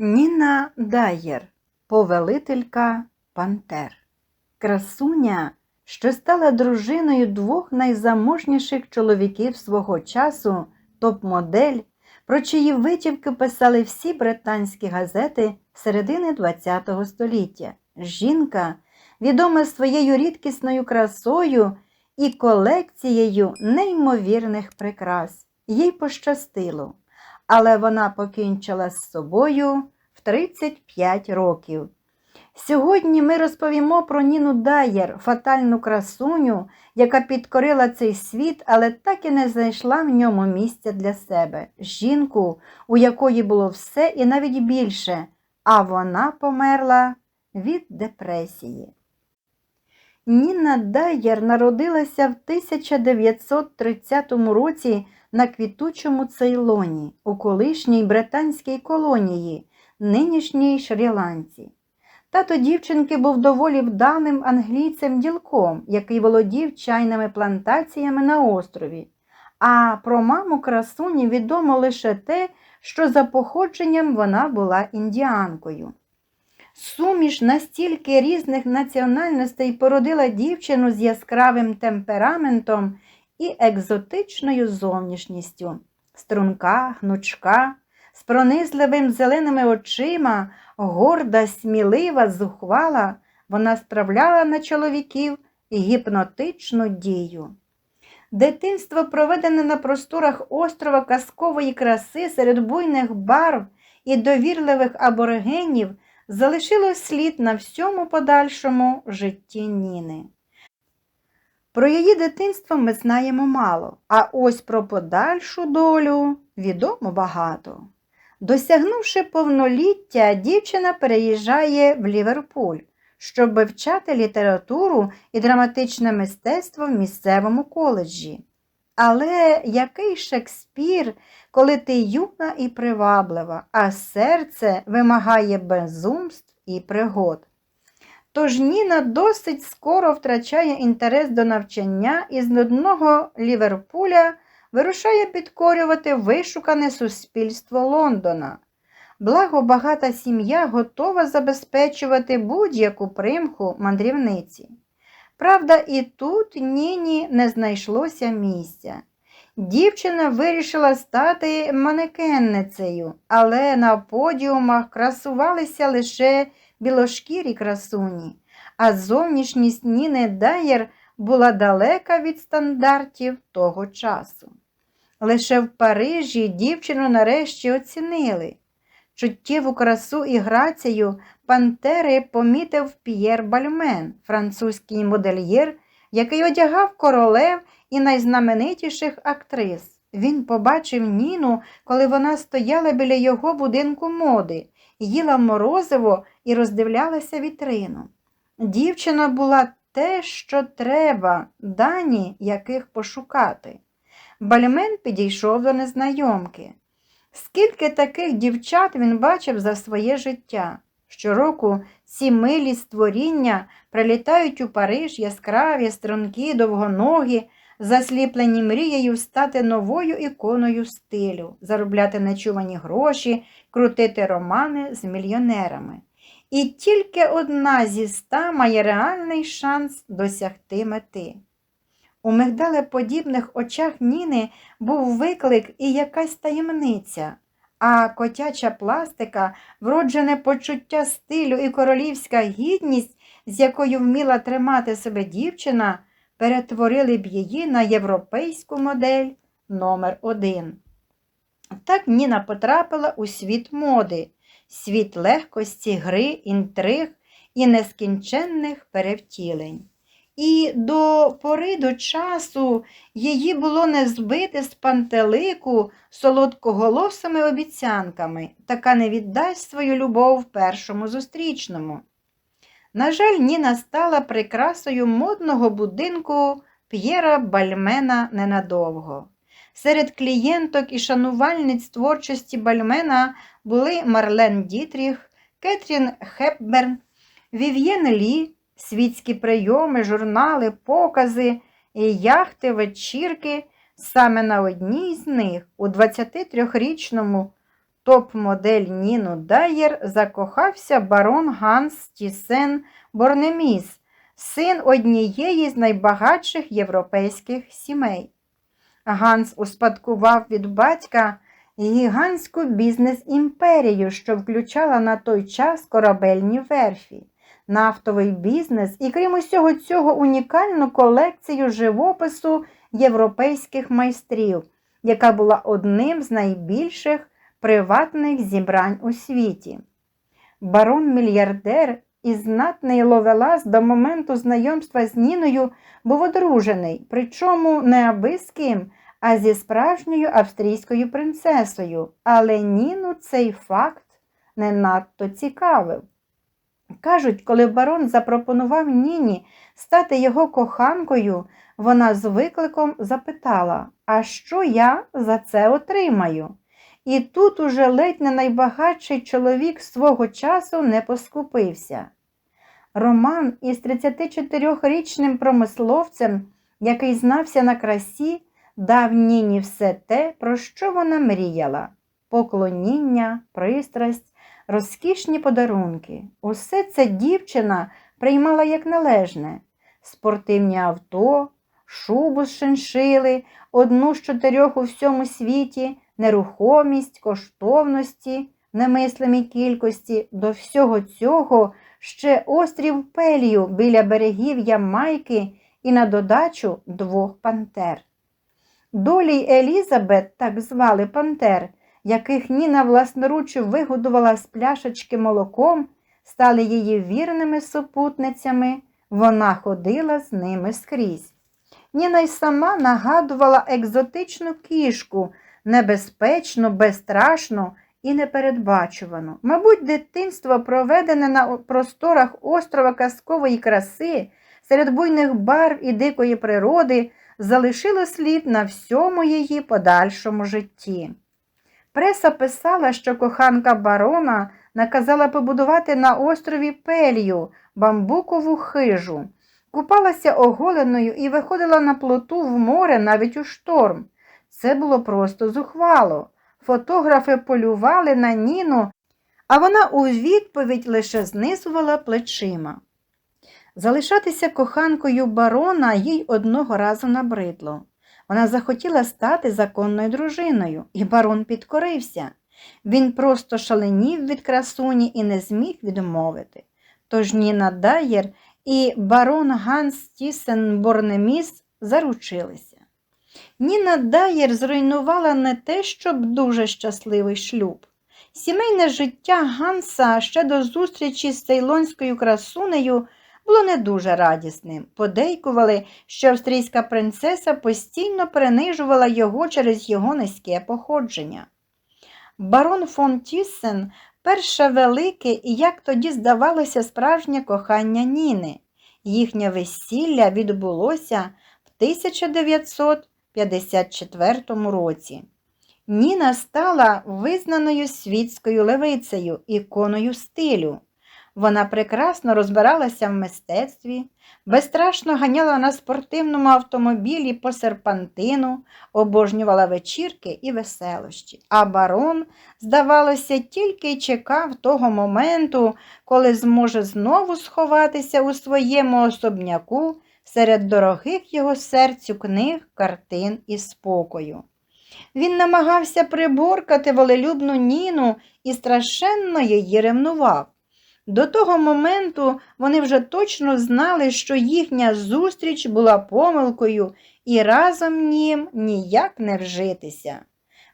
Ніна Дайєр, повелителька Пантер. Красуня, що стала дружиною двох найзаможніших чоловіків свого часу, топ-модель, про чиї витівки писали всі британські газети середини ХХ століття. Жінка, відома своєю рідкісною красою і колекцією неймовірних прикрас. Їй пощастило, але вона покінчила з собою в 35 років. Сьогодні ми розповімо про Ніну Дайєр, фатальну красуню, яка підкорила цей світ, але так і не знайшла в ньому місця для себе. Жінку, у якої було все і навіть більше, а вона померла від депресії. Ніна Дайєр народилася в 1930 році на квітучому Цейлоні, у колишній британській колонії, нинішній Шрі-Ланці. Тато дівчинки був доволі вдалим англійцем-ділком, який володів чайними плантаціями на острові. А про маму красуні відомо лише те, що за походженням вона була індіанкою. Суміш настільки різних національностей породила дівчину з яскравим темпераментом і екзотичною зовнішністю. Струнка, гнучка, з пронизливим зеленими очима, горда, смілива, зухвала, вона справляла на чоловіків гіпнотичну дію. Дитинство, проведене на просторах острова казкової краси серед буйних барв і довірливих аборигенів, залишило слід на всьому подальшому житті Ніни. Про її дитинство ми знаємо мало, а ось про подальшу долю відомо багато. Досягнувши повноліття, дівчина переїжджає в Ліверпуль, щоб вивчати літературу і драматичне мистецтво в місцевому коледжі. Але який Шекспір, коли ти юна і приваблива, а серце вимагає безумств і пригод. Тож Ніна досить скоро втрачає інтерес до навчання і з нудного Ліверпуля вирушає підкорювати вишукане суспільство Лондона. Благо багата сім'я готова забезпечувати будь-яку примху мандрівниці. Правда, і тут Ніні не знайшлося місця. Дівчина вирішила стати манекенницею, але на подіумах красувалися лише білошкірі красуні, а зовнішність Ніни Дайєр була далека від стандартів того часу. Лише в Парижі дівчину нарешті оцінили. Чуттєву красу і грацію Пантери помітив П'єр Бальмен, французький модельєр, який одягав королев і найзнаменитіших актрис. Він побачив Ніну, коли вона стояла біля його будинку моди, їла морозиво і роздивлялася вітрину. Дівчина була те, що треба, дані яких пошукати. Бальмен підійшов до незнайомки. Скільки таких дівчат він бачив за своє життя? Щороку ці милі створіння прилітають у Париж яскраві, стрункі, довгоногі, засліплені мрією стати новою іконою стилю, заробляти нечувані гроші, крутити романи з мільйонерами. І тільки одна зі ста має реальний шанс досягти мети. У мигдалеподібних очах Ніни був виклик і якась таємниця, а котяча пластика, вроджене почуття стилю і королівська гідність, з якою вміла тримати себе дівчина, перетворили б її на європейську модель номер один. Так Ніна потрапила у світ моди, світ легкості, гри, інтриг і нескінченних перевтілень. І до пори до часу її було не збити з пантелику солодкоголосими обіцянками, така не віддасть свою любов першому зустрічному. На жаль, Ніна стала прикрасою модного будинку П'єра Бальмена ненадовго. Серед клієнток і шанувальниць творчості Бальмена були Марлен Дітріх, Кетрін Хепберн, Вів'єн Лі, світські прийоми, журнали, покази, і яхти, вечірки. Саме на одній з них, у 23-річному топ-модель Ніну Дайєр закохався барон Ганс Тісен Борнеміс, син однієї з найбагатших європейських сімей. Ганс успадкував від батька гігантську бізнес-імперію, що включала на той час корабельні верфі, нафтовий бізнес і, крім усього цього, унікальну колекцію живопису європейських майстрів, яка була одним з найбільших приватних зібрань у світі. Барон-мільярдер і знатний ловелас до моменту знайомства з Ніною був одружений, причому не аби з ким, а зі справжньою австрійською принцесою, але Ніну цей факт не надто цікавив. Кажуть, коли барон запропонував Ніні стати його коханкою, вона з викликом запитала, а що я за це отримаю? І тут уже ледь не найбагатший чоловік свого часу не поскупився. Роман із 34-річним промисловцем, який знався на красі, дав Ніні все те, про що вона мріяла поклоніння, пристрасть, розкішні подарунки. Усе це дівчина приймала як належне, спортивні авто, шубу з шиншили, одну з чотирьох у всьому світі, нерухомість, коштовності, немислимій кількості, до всього цього ще острів Пелію біля берегів Ямайки і на додачу двох пантер. Долі Елізабет, так звали пантер, яких Ніна власноруч вигодувала з пляшечки молоком, стали її вірними супутницями, вона ходила з ними скрізь. Ніна й сама нагадувала екзотичну кішку, небезпечну, безстрашну і непередбачувану. Мабуть, дитинство, проведене на просторах острова казкової краси, серед буйних барв і дикої природи, залишило слід на всьому її подальшому житті. Преса писала, що коханка барона наказала побудувати на острові Пелью бамбукову хижу, купалася оголеною і виходила на плоту в море навіть у шторм. Це було просто зухвало. Фотографи полювали на Ніну, а вона у відповідь лише знизувала плечима. Залишатися коханкою барона їй одного разу набридло. Вона захотіла стати законною дружиною, і барон підкорився. Він просто шаленів від красуні і не зміг відмовити. Тож Ніна Дайєр і барон Ганс Тісен Борнеміс заручилися. Ніна Дайєр зруйнувала не те, щоб дуже щасливий шлюб. Сімейне життя Ганса ще до зустрічі з цейлонською красунею було не дуже радісним. Подейкували, що австрійська принцеса постійно принижувала його через його низьке походження. Барон фон Тіссен перше велике і, як тоді здавалося, справжнє кохання Ніни. Їхнє весілля відбулося в 1954 році. Ніна стала визнаною світською левицею, іконою стилю. Вона прекрасно розбиралася в мистецтві, безстрашно ганяла на спортивному автомобілі по серпантину, обожнювала вечірки і веселощі. А барон, здавалося, тільки й чекав того моменту, коли зможе знову сховатися у своєму особняку серед дорогих його серцю книг, картин і спокою. Він намагався приборкати волелюбну Ніну і страшенно її ревнував. До того моменту вони вже точно знали, що їхня зустріч була помилкою і разом нім ніяк не вжитися.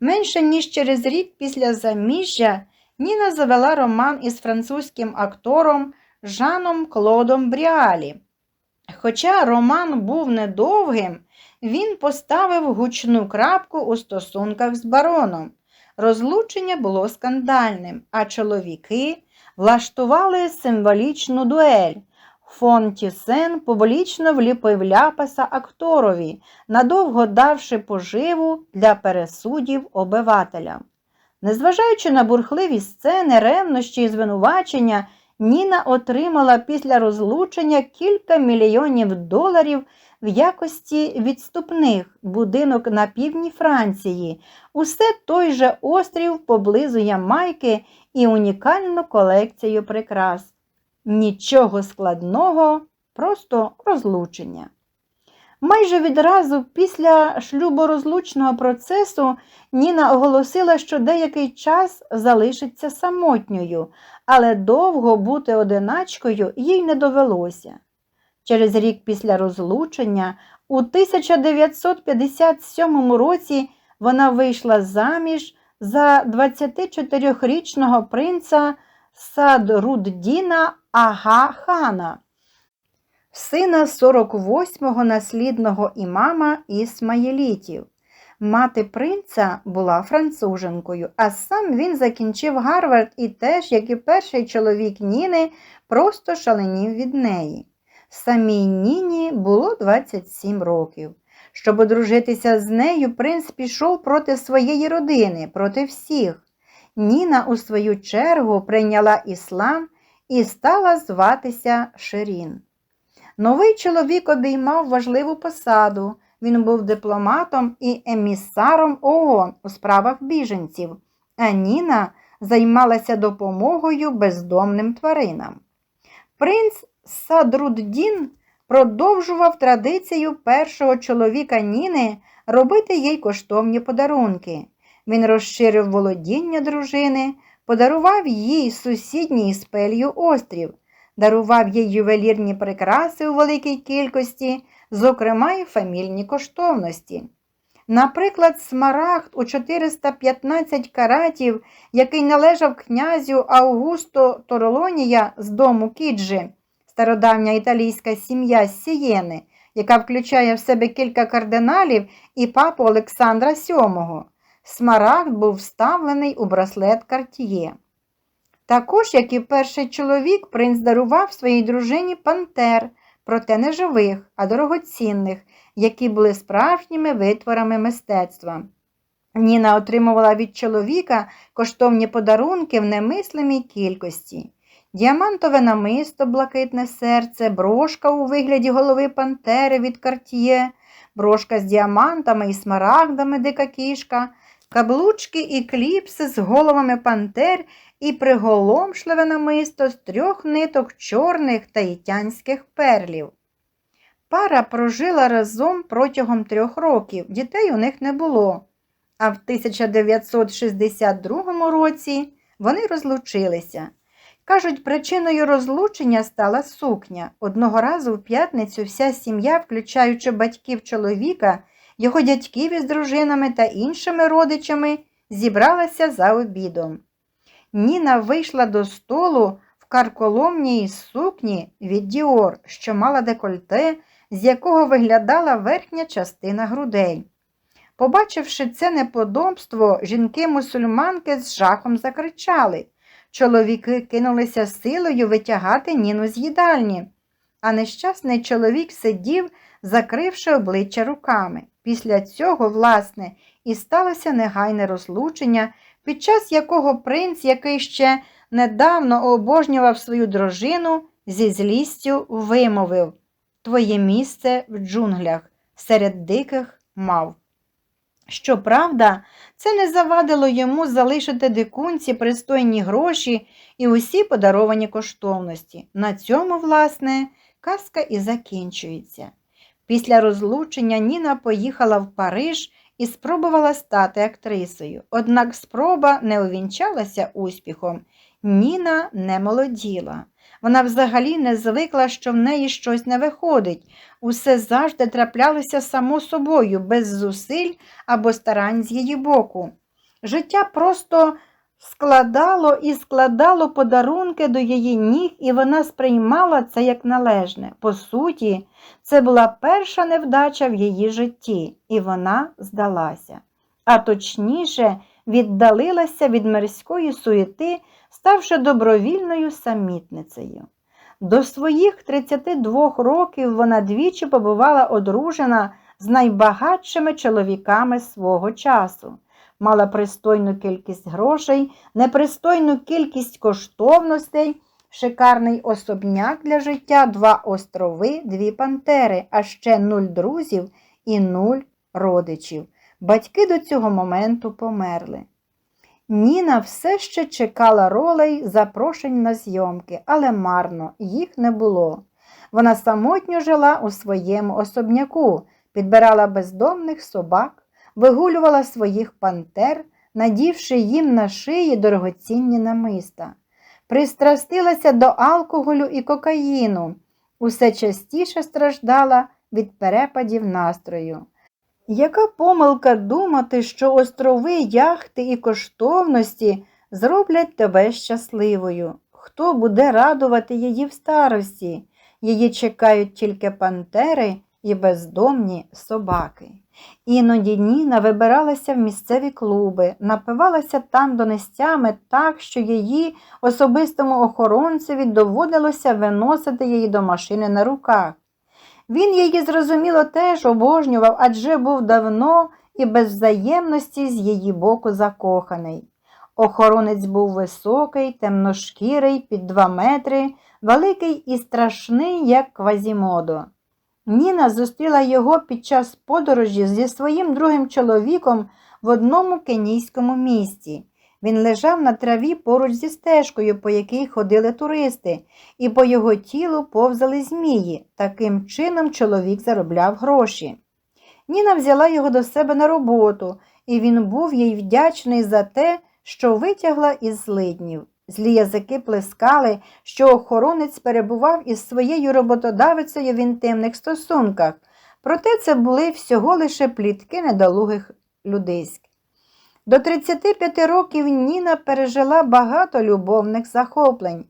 Менше ніж через рік після заміжжя Ніна завела роман із французьким актором Жаном Клодом Бріалі. Хоча роман був недовгим, він поставив гучну крапку у стосунках з бароном. Розлучення було скандальним, а чоловіки влаштували символічну дуель. Фон Тісен публічно вліпив ляпаса акторові, надовго давши поживу для пересудів обивателям. Незважаючи на бурхливі сцени, ревнощі і звинувачення, Ніна отримала після розлучення кілька мільйонів доларів в якості відступних будинок на півдні Франції, усе той же острів поблизу Ямайки і унікальну колекцію прикрас. Нічого складного, просто розлучення. Майже відразу після шлюборозлучного процесу Ніна оголосила, що деякий час залишиться самотньою, але довго бути одиначкою їй не довелося. Через рік після розлучення, у 1957 році, вона вийшла заміж за 24-річного принца Садруддіна Ага Хана, сина 48-го наслідного імама Ісмаїлітів. Мати принца була француженкою, а сам він закінчив Гарвард і теж, як і перший чоловік Ніни, просто шаленів від неї. Самій Ніні було 27 років. Щоб одружитися з нею, принц пішов проти своєї родини, проти всіх. Ніна, у свою чергу, прийняла іслам і стала зватися Ширін. Новий чоловік обіймав важливу посаду. Він був дипломатом і емісаром ООН у справах біженців, а Ніна займалася допомогою бездомним тваринам. Принц Садруддін продовжував традицію першого чоловіка Ніни робити їй коштовні подарунки. Він розширив володіння дружини, подарував їй сусідній з острів, дарував їй ювелірні прикраси у великій кількості, зокрема й фамільні коштовності. Наприклад, смарагд у 415 каратів, який належав князю Аугусто Торолонія з дому Кіджі, стародавня італійська сім'я Сієни, яка включає в себе кілька кардиналів і папу Олександра VII. Смарагд був вставлений у браслет Картіє. Також, як і перший чоловік, принц дарував своїй дружині пантер, проте не живих, а дорогоцінних, які були справжніми витворами мистецтва. Ніна отримувала від чоловіка коштовні подарунки в немислимій кількості. Діамантове намисто, блакитне серце, брошка у вигляді голови пантери від картіє, брошка з діамантами і смарагдами дика кішка, каблучки і кліпси з головами пантер і приголомшливе намисто з трьох ниток чорних таїтянських перлів. Пара прожила разом протягом трьох років, дітей у них не було. А в 1962 році вони розлучилися. Кажуть, причиною розлучення стала сукня. Одного разу в п'ятницю вся сім'я, включаючи батьків чоловіка, його дядьків із дружинами та іншими родичами, зібралася за обідом. Ніна вийшла до столу в карколомній сукні від Діор, що мала декольте, з якого виглядала верхня частина грудей. Побачивши це неподобство, жінки-мусульманки з жахом закричали. Чоловіки кинулися силою витягати Ніну з їдальні, а нещасний чоловік сидів, закривши обличчя руками. Після цього, власне, і сталося негайне розлучення, під час якого принц, який ще недавно обожнював свою дружину, зі злістю вимовив Твоє місце в джунглях серед диких мав. Щоправда, це не завадило йому залишити дикунці пристойні гроші і усі подаровані коштовності. На цьому, власне, казка і закінчується. Після розлучення Ніна поїхала в Париж і спробувала стати актрисою. Однак спроба не увінчалася успіхом. Ніна не молоділа. Вона взагалі не звикла, що в неї щось не виходить. Усе завжди траплялося само собою, без зусиль або старань з її боку. Життя просто складало і складало подарунки до її ніг, і вона сприймала це як належне. По суті, це була перша невдача в її житті, і вона здалася. А точніше, віддалилася від мирської суєти, ставши добровільною самітницею. До своїх 32 років вона двічі побувала одружена з найбагатшими чоловіками свого часу, мала пристойну кількість грошей, непристойну кількість коштовностей шикарний особняк для життя, два острови, дві пантери, а ще нуль друзів і нуль родичів. Батьки до цього моменту померли. Ніна все ще чекала ролей запрошень на зйомки, але марно, їх не було. Вона самотньо жила у своєму особняку, підбирала бездомних собак, вигулювала своїх пантер, надівши їм на шиї дорогоцінні намиста. Пристрастилася до алкоголю і кокаїну, усе частіше страждала від перепадів настрою. Яка помилка думати, що острови, яхти і коштовності зроблять тебе щасливою? Хто буде радувати її в старості? Її чекають тільки пантери і бездомні собаки. Іноді Ніна вибиралася в місцеві клуби, напивалася там донестями так, що її особистому охоронцеві доводилося виносити її до машини на руках. Він її зрозуміло теж обожнював, адже був давно і без взаємності з її боку закоханий. Охоронець був високий, темношкірий, під два метри, великий і страшний, як квазімодо. Ніна зустріла його під час подорожі зі своїм другим чоловіком в одному кенійському місті. Він лежав на траві поруч зі стежкою, по якій ходили туристи, і по його тілу повзали змії. Таким чином чоловік заробляв гроші. Ніна взяла його до себе на роботу, і він був їй вдячний за те, що витягла із злиднів. Злі язики плескали, що охоронець перебував із своєю роботодавицею в інтимних стосунках, проте це були всього лише плітки недолугих людиськ. До 35 років Ніна пережила багато любовних захоплень,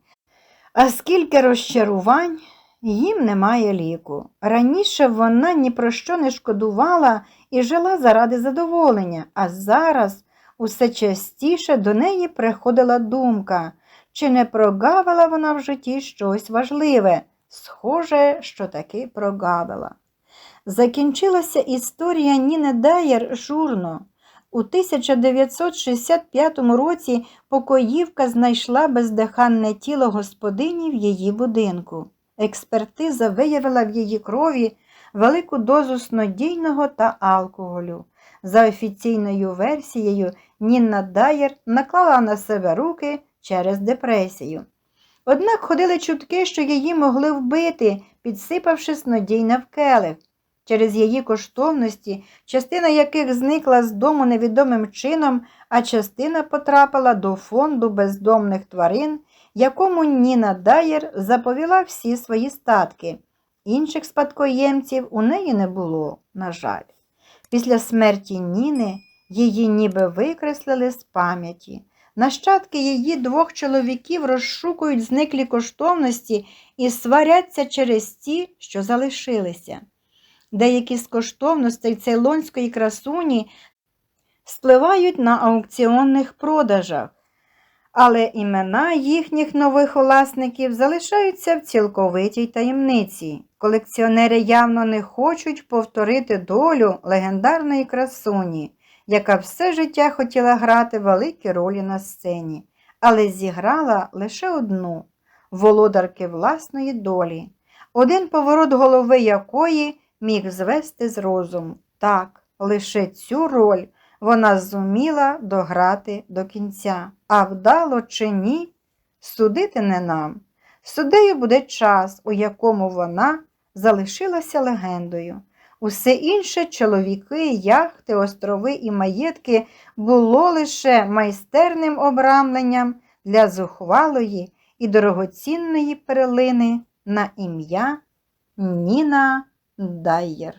а скільки розчарувань їм немає ліку. Раніше вона ні про що не шкодувала і жила заради задоволення, а зараз усе частіше до неї приходила думка, чи не прогавила вона в житті щось важливе. Схоже, що таки прогавила. Закінчилася історія Ніни Дайер журно. У 1965 році покоївка знайшла бездиханне тіло господині в її будинку. Експертиза виявила в її крові велику дозу снодійного та алкоголю. За офіційною версією, Нінна Дайер наклала на себе руки через депресію. Однак ходили чутки, що її могли вбити, підсипавши снодійне в келих. Через її коштовності, частина яких зникла з дому невідомим чином, а частина потрапила до фонду бездомних тварин, якому Ніна Дайер заповіла всі свої статки. Інших спадкоємців у неї не було, на жаль. Після смерті Ніни її ніби викреслили з пам'яті. Нащадки її двох чоловіків розшукують зниклі коштовності і сваряться через ті, що залишилися. Деякі з коштовностей цейлонської красуні спливають на аукціонних продажах, але імена їхніх нових власників залишаються в цілковитій таємниці. Колекціонери явно не хочуть повторити долю легендарної красуні, яка все життя хотіла грати великі ролі на сцені, але зіграла лише одну володарки власної долі, один поворот голови якої міг звести з розуму. Так, лише цю роль вона зуміла дограти до кінця, а вдало чи ні, судити не нам. Судею буде час, у якому вона залишилася легендою. Усе інше чоловіки, яхти, острови і маєтки було лише майстерним обрамленням для зухвалої і дорогоцінної перлини на ім'я Ніна Дайєр.